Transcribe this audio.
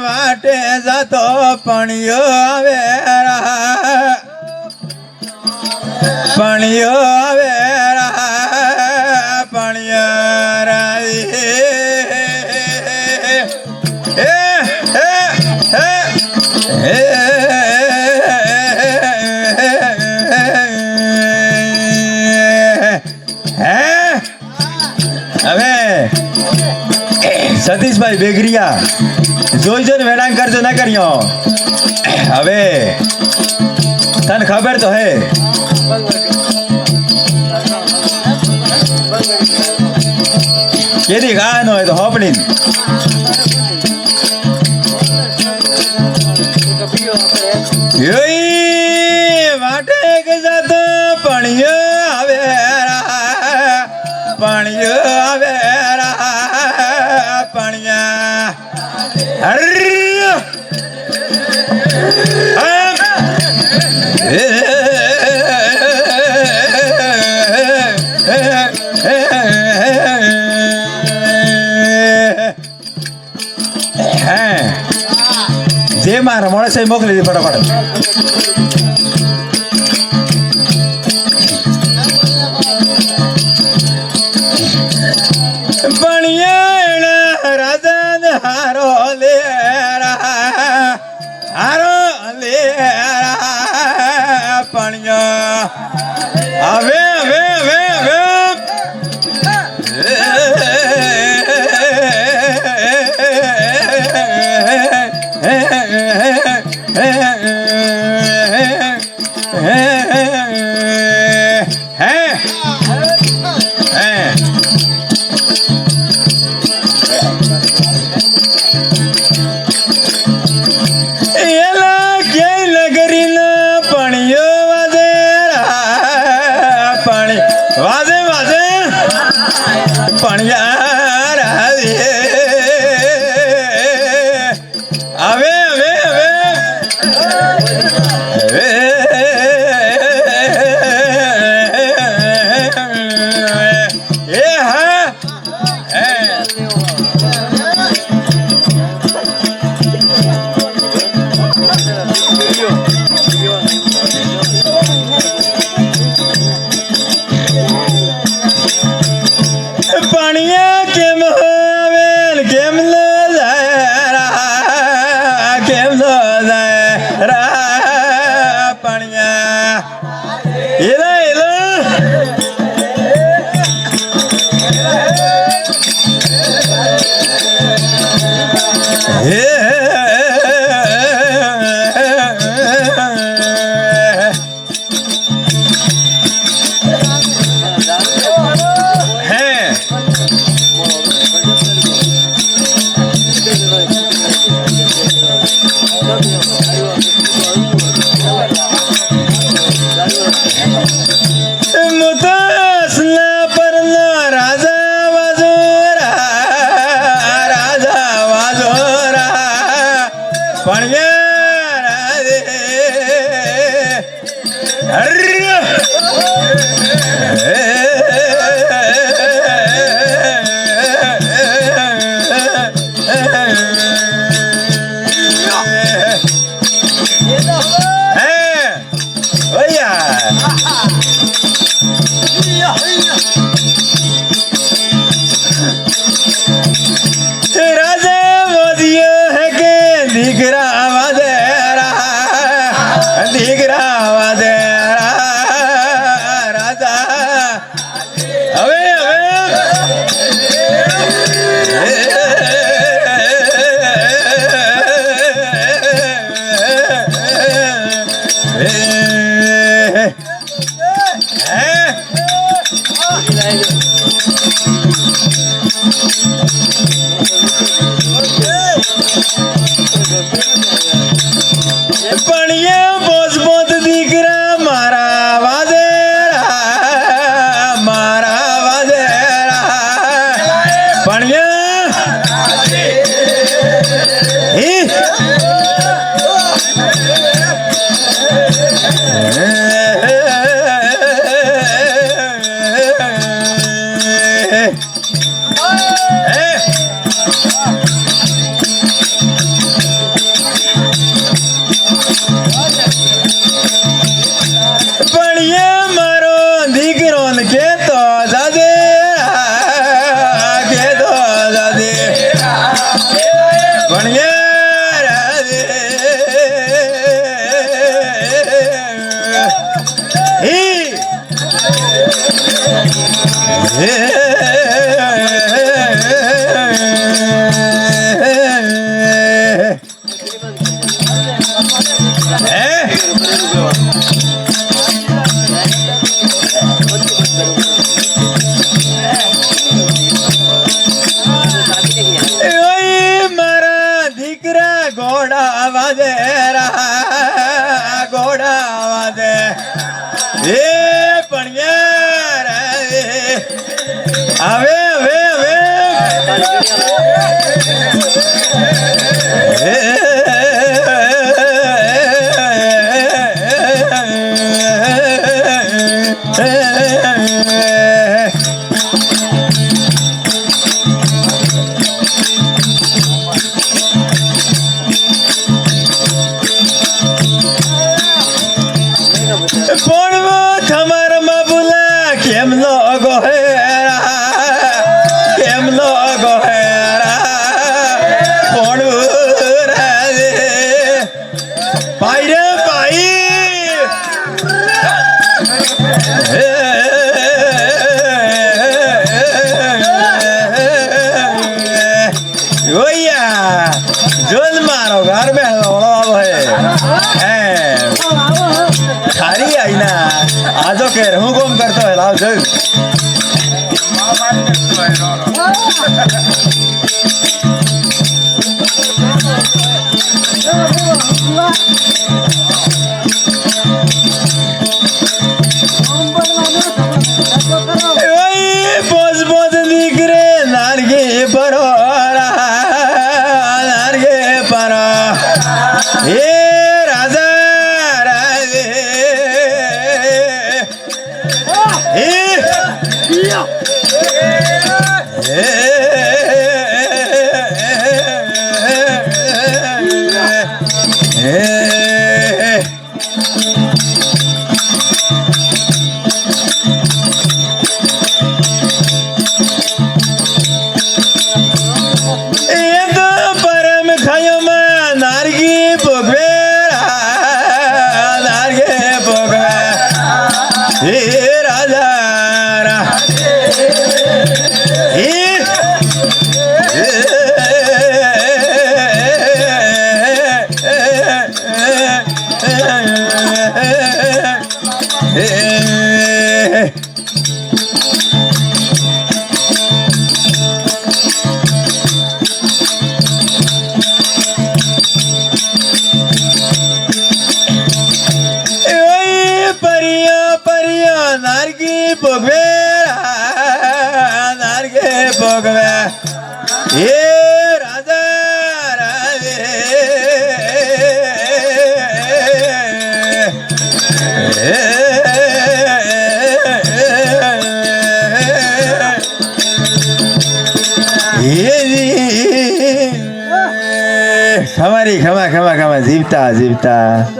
માટે જતો પણ આવે પણ હવે, સતીશભાઈ બેગરિયા જોઈજો ને વેલાંગ કરજો, ના કર્યો. હવે, તને ખબર તો હે. કેદી ગાયનો હોય તો હોપડી જે મારા મોડે સાહેબ મોકલી દી ફટાફટ பணியாராதே ದೀಗ್ರಾವಾದೆ વાજે રા ઘોડા વાજે એ પણ હવે હવે હવે. ઓયા જોન મારો ઘર બેઠો હે હે ખારી આઈના આ તો કે હું કોમ કરતો હે લાવ જોયું ઓય નારગી ભોગવે નારગે ભોગવે હે રાજા રાજે ખમારી ખમા ખમા ખમા જીવતા જીવતા